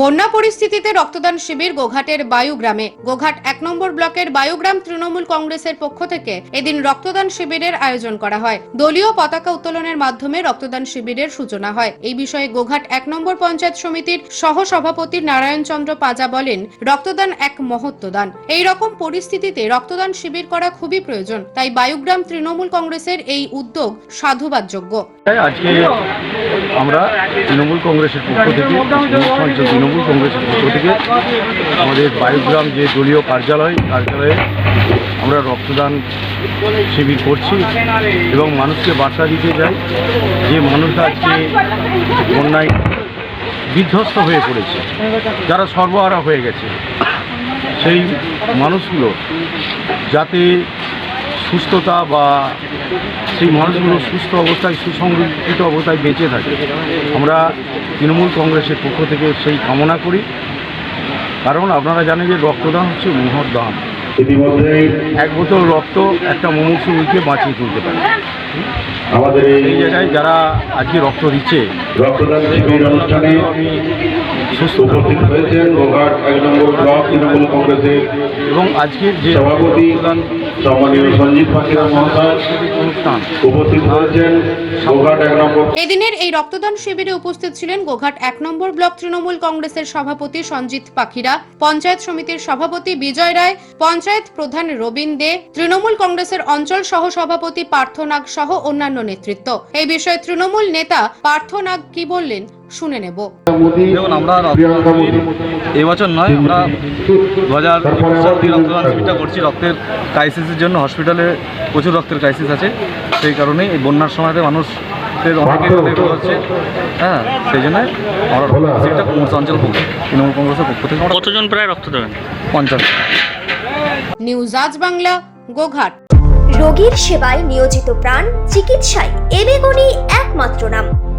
বন্যা পরিস্থিতিতে রক্তদান শিবির গোঘাটের বায়ুগ্রামে। গোঘাট এক নম্বর ব্লকের বায়ুগ্রাম তৃণমূল কংগ্রেসের পক্ষ থেকে এদিন রক্তদান শিবিরের আয়োজন করা হয়। দলীয় পতাকা উত্তোলনের মাধ্যমে রক্তদান শিবিরের সূচনা হয়। এই বিষয়ে গোঘাট এক নম্বর পঞ্চায়েত সমিতির সহ সভাপতি নারায়ণ চন্দ্র পাজা বলেন, রক্তদান এক মহত্ব দান। এই রকম পরিস্থিতিতে রক্তদান শিবির করা খুবই প্রয়োজন, তাই বায়ুগ্রাম তৃণমূল কংগ্রেসের এই উদ্যোগ সাধুবাদযোগ্য। আমরা তৃণমূল কংগ্রেসের পক্ষ থেকে তৃণমূল কংগ্রেসের পক্ষ থেকে আমাদের বায়ুগ্রাম যে দলীয় কার্যালয়, কার্যালয়ে আমরা রক্তদান শিবির করছি এবং মানুষকে বার্তা দিতে চাই যে মানুষরা আজকে অন্যায় বিধ্বস্ত হয়ে পড়েছে, যারা সর্বহারা হয়ে গেছে। সেই মানুষগুলো যাতে সুস্থতা বা সেই মানুষগুলো সুস্থ অবস্থায় সুসংরক্ষিত অবস্থায় বেঁচে থাকে। আমরা তৃণমূল কংগ্রেসের পক্ষ থেকে সেই কামনা করি। কারণ আপনারা জানেন যে রক্তদান হচ্ছে মহৎ দান। এক বোতল রক্ত একটা মুমূর্ষু রোগীকে বাঁচিয়ে তুলতে পারে। আমাদের এই জায়গায় যারা আজকে রক্ত দিচ্ছে রক্তদান শিবির অনুষ্ঠানে আমি উপস্থিত হয়েছেন গোঘাট এক নম্বর ব্লক তৃণমূল কংগ্রেসের এবং আজকের যে সভাপতি সম্মানীয় সঞ্জিত পাখিরা মহাশয় উপস্থিত হয়েছেন গোঘাট এক নম্বর এদিনের এই রক্তদান শিবিরে উপস্থিত ছিলেন গোঘাট এক নম্বর ব্লক তৃণমূল কংগ্রেসের সভাপতি সঞ্জিত পাখিরা পঞ্চায়েত সমিতির সভাপতি বিজয় রায় পঞ্চায়েত প্রধান রবীন দে তৃণমূল কংগ্রেসের অঞ্চল সহ সভাপতি পার্থ নাগ সহ অন্যান্য নেতৃত্ব। এই বিষয়ে তৃণমূল নেতা পার্থ নাগ কি বললেন? শুনে নেব। দেখুন আমরা এবছর নয় আমরা দু হাজার একুশ রক্তদান শিবিরটা করছি। রক্তের ক্রাইসিসের জন্য হসপিটালে প্রচুর রক্তের ক্রাইসিস আছে। সেই কারণেই এই বন্যার সময়তে মানুষের অনেকেই রক্ত হচ্ছে। হ্যাঁ সেই জন্য আমরা রক্তদান শিবিরটা অঞ্চল পক্ষ তৃণমূল কংগ্রেসের পক্ষ থেকে কতজন প্রায় রক্ত দেবেন পঞ্চাশ। নিউজ আজ বাংলা গোঘাট। রোগীর সেবায় নিয়োজিত প্রাণ চিকিৎসায় এবেগুনি একমাত্র নাম।